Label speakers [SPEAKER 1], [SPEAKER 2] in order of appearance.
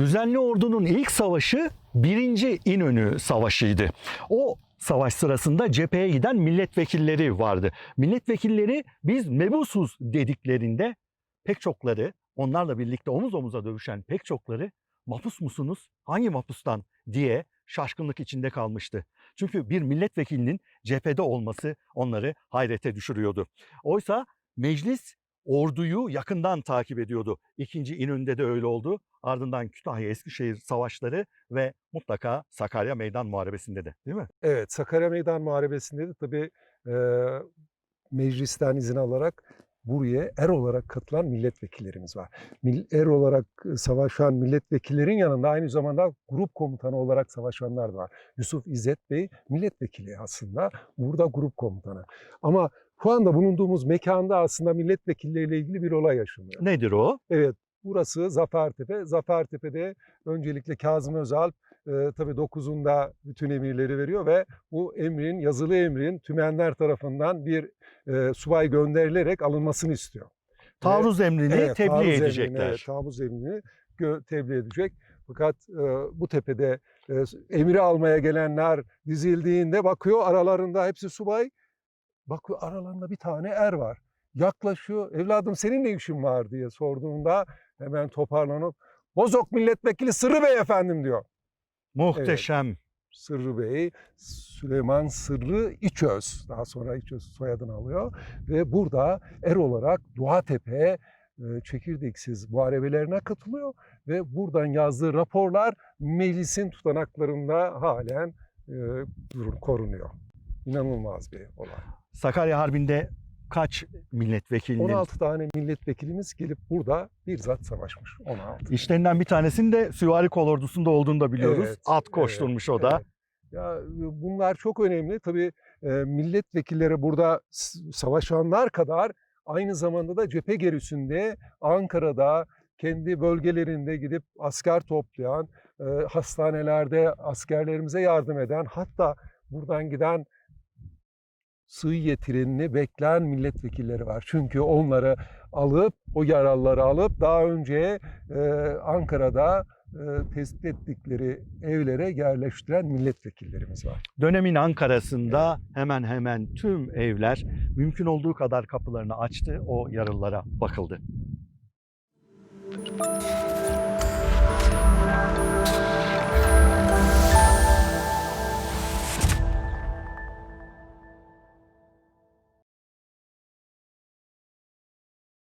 [SPEAKER 1] Düzenli ordunun ilk savaşı 1. İnönü Savaşı'ydı. O savaş sırasında cepheye giden milletvekilleri vardı. Milletvekilleri biz mebusuz dediklerinde pek çokları onlarla birlikte omuz omuza dövüşen pek çokları mahpus musunuz? Hangi mahpustan diye şaşkınlık içinde kalmıştı. Çünkü bir milletvekilinin cephede olması onları hayrete düşürüyordu. Oysa meclis orduyu yakından takip ediyordu. İkinci İnönü'nde de öyle oldu. Ardından Kütahya Eskişehir savaşları ve mutlaka Sakarya Meydan Muharebesi'nde de değil mi?
[SPEAKER 2] Evet, Sakarya Meydan Muharebesi'nde de tabii e, meclisten izin alarak buraya er olarak katılan milletvekillerimiz var. Er olarak savaşan milletvekillerin yanında aynı zamanda grup komutanı olarak savaşanlar da var. Yusuf İzzet Bey milletvekili aslında, burada grup komutanı. Ama şu anda bulunduğumuz mekanda aslında milletvekilleriyle ilgili bir olay yaşanıyor.
[SPEAKER 1] Nedir o?
[SPEAKER 2] Evet, burası Zafertepe. Zafertepe'de öncelikle Kazım Özalp e, tabii 9'unda bütün emirleri veriyor ve bu emrin, yazılı emrin tümenler tarafından bir e, subay gönderilerek alınmasını istiyor.
[SPEAKER 1] Taarruz emrini
[SPEAKER 2] Evet,
[SPEAKER 1] tebliğ
[SPEAKER 2] taarruz emrini,
[SPEAKER 1] edecekler.
[SPEAKER 2] evet, taarruz emrini gö- tebliğ edecek. Fakat e, bu tepede e, emri almaya gelenler dizildiğinde bakıyor aralarında hepsi subay. Bakıyor aralarında bir tane er var. Yaklaşıyor. Evladım senin ne işin var diye sorduğunda hemen toparlanıp Bozok milletvekili Sırrı Bey efendim diyor.
[SPEAKER 1] Muhteşem.
[SPEAKER 2] Sırrı Bey, Süleyman Sırrı İçöz. Daha sonra İçöz soyadını alıyor. Ve burada er olarak Duatepe e, çekirdeksiz muharebelerine katılıyor. Ve buradan yazdığı raporlar meclisin tutanaklarında halen e, korunuyor. İnanılmaz bir olay.
[SPEAKER 1] Sakarya Harbi'nde kaç milletvekilinin
[SPEAKER 2] 16 tane milletvekilimiz gelip burada bizzat savaşmış. 16.
[SPEAKER 1] İşlerinden bir tanesinin de Süvari Kolordusu'nda olduğunu da biliyoruz.
[SPEAKER 2] Evet,
[SPEAKER 1] At
[SPEAKER 2] evet,
[SPEAKER 1] koşturmuş o da.
[SPEAKER 2] Evet. Ya e, bunlar çok önemli. Tabii e, milletvekilleri burada savaşanlar kadar aynı zamanda da cephe gerisinde Ankara'da kendi bölgelerinde gidip asker toplayan, e, hastanelerde askerlerimize yardım eden, hatta buradan giden sığ trenini bekleyen milletvekilleri var. Çünkü onları alıp, o yaralıları alıp daha önce e, Ankara'da e, tespit ettikleri evlere yerleştiren milletvekillerimiz var.
[SPEAKER 1] Dönemin Ankara'sında hemen hemen tüm evler mümkün olduğu kadar kapılarını açtı. O yaralılara bakıldı.